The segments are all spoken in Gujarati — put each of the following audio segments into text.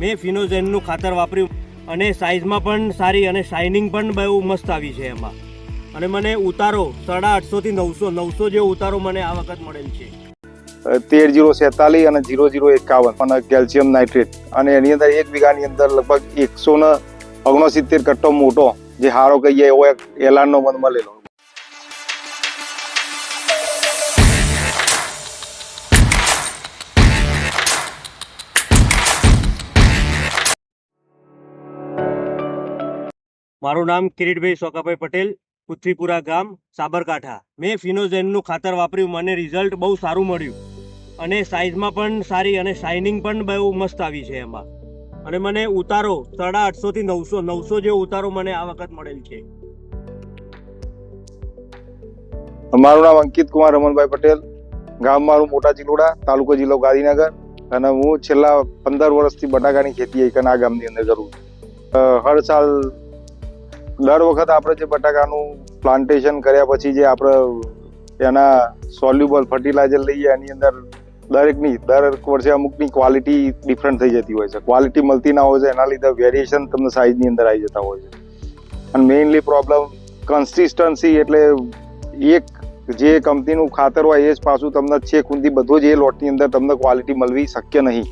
મેં ફિનોઝેનનું ખાતર વાપર્યું અને સાઇઝમાં પણ સારી અને શાઇનિંગ પણ બહુ મસ્ત આવી છે એમાં. અને મને ઉતારો સાડા આઠસોથી નવસો નવસો જેવો ઉતારો મને આ વખત મળેલ છે. તેર જીરો સેતાલીસ અને જીરો જીરો એકાવન અને કેલ્શિયમ નાઇટ્રેટ. અને એની અંદર એક વીઘાની અંદર લગભગ એકસો ને ઓગણસિત્તેર કટ્ટો મોટો જે હારો કહીએ એવો એક એલાનનો મન મળેલો. મારું નામ કિરીટભાઈ સોકાભાઈ પટેલ, પૃથ્વીપુરા ગામ, સાબરકાંઠા. મેં ફિનોઝેનનું ખાતર વાપર્યું, મને રિઝલ્ટ બહુ સારું મળ્યું. અને સાઇઝમાં પણ સારી અને શાઇનિંગ પણ બહુ મસ્ત આવી છે એમાં. અને મને ઉતારો સાડા આઠસોથી નવસો નવસો જેવો ઉતારો મને આ વખત મળેલ છે. મારું નામ અંકિત કુમાર રમણભાઈ પટેલ. ગામ મારું મોટા ચિલોડા, તાલુકો જિલ્લો ગાંધીનગર. અને હું છેલ્લા પંદર વર્ષથી બટાકાની ખેતી આ ગામની અંદર કરું છું. હર સાલ દર વખત આપણે જે બટાકાનું પ્લાન્ટેશન કર્યા પછી જે આપણે એના સોલ્યુબલ ફર્ટિલાઇઝર લઈએ, એની અંદર દરેકની દર વર્ષે અમુકની ક્વોલિટી ડિફરન્ટ થઈ જતી હોય છે. ક્વોલિટી મળતી ના હોય છે, એના લીધે વેરિએશન તમને સાઇઝની અંદર આવી જતા હોય છે. અને મેઇનલી પ્રોબ્લેમ કન્સિસ્ટન્સી એટલે એક જે કંપનીનું ખાતર હોય એ જ પાછું તમને છે સુધી બધું જ એ લોટની અંદર તમને ક્વોલિટી મળવી શક્ય નહીં.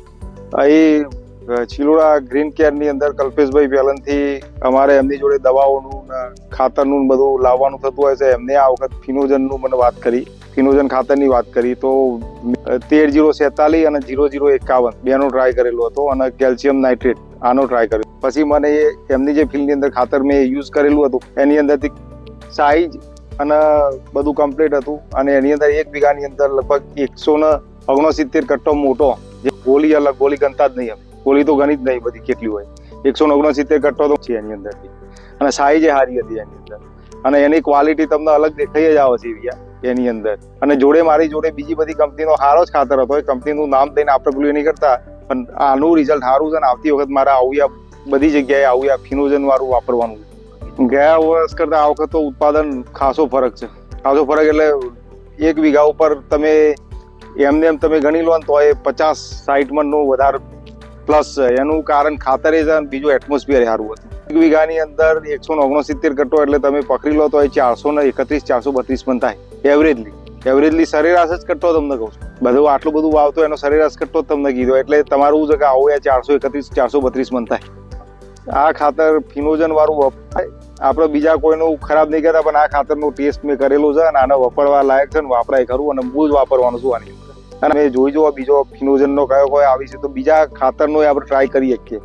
એ ચિલોડા ગ્રીન કેરની અંદર કલ્પેશભાઈ વેલનથી અમારે એમની જોડે દવાઓનું ખાતરનું બધું લાવવાનું થતું હોય છે. એમને આ વખત ફિનોજનનું મને વાત કરી. ફિનોજન ખાતરની વાત કરી તો તેર જીરો સેતાલીસ અને જીરો જીરો એકાવન બેનો ટ્રાય કરેલો હતો અને કેલ્શિયમ નાઇટ્રેટ આનો ટ્રાય કર્યો. પછી મને એ એમની જે ફિલ્ડની અંદર ખાતર મેં યુઝ કરેલું હતું, એની અંદરથી સાઈઝ અને બધું કમ્પ્લીટ હતું અને એની અંદર એક વીઘાની અંદર લગભગ એકસો ને ઓગણસિત્તેર કટ્ટો મોટો, જે ગોલી અલગ ગોલી ગણતા જ નહીં અમે ગોળી તો ગણી જ નહીં બધી કેટલી હોય. એકસો ઓગણસિત્તેર કટ્ટો તો છે એની અંદરથી. અને સાઈઝ હારી હતી એની અંદર. અને એની ક્વોલિટી તમને અલગ દેખાઈ જ આવે છે એવી એની અંદર. અને જોડે મારી જોડે બીજી બધી કંપનીનો સારો જ ખાતર હતો. એ કંપનીનું નામ દઈને આપણે પેલું નહીં કરતા. પણ આનું રિઝલ્ટ સારું છે ને આવતી વખત મારે આવું બધી જગ્યાએ આવું આ ફિનોજન વાળું વાપરવાનું ગયા વર્ષ કરતા આ વખત તો ઉત્પાદન ખાસો ફરક છે. ખાસો ફરક એટલે એક વીઘા ઉપર તમે એમને એમ તમે ગણી લો ને તો એ પચાસ સાઠ મણનું વધારે પ્લસ એનું કારણ ખાતર છે અને બીજું એટમોસ્ફિયર સારું હતું. એક વીઘાની અંદર એકસો ઓગણસિત્તેર કટ્ટો એટલે તમે પકડી લો તો એ ચારસો ને એકત્રીસ, ચારસો બત્રીસ પણ થાય. એવરેજલી એવરેજલી સરેરાશ જ કટ્ટો તમને કહું છું. બધું આટલું બધું વાવતો એનો સરેરાશ કટ્ટો જ તમને કીધો. એટલે તમારું છે કે આવું એ ચારસો એકત્રીસ, ચારસો બત્રીસ મન થાય. આ ખાતર ફિનોજન વાળું વપરાય આપણે બીજા કોઈનું ખરાબ નહીં કરતા, પણ આ ખાતરનો ટેસ્ટ મેં કરેલો છે અને આને વપરવા લાયક છે ને વાપરાય ખરું અને બહુ જ વાપરવાનું છું આની. અને જોઈ જો બીજો ફિનોજનનો કયો કોઈ આવી છે તો બીજા ખાતરનો આપણે ટ્રાય કરી શકીએ.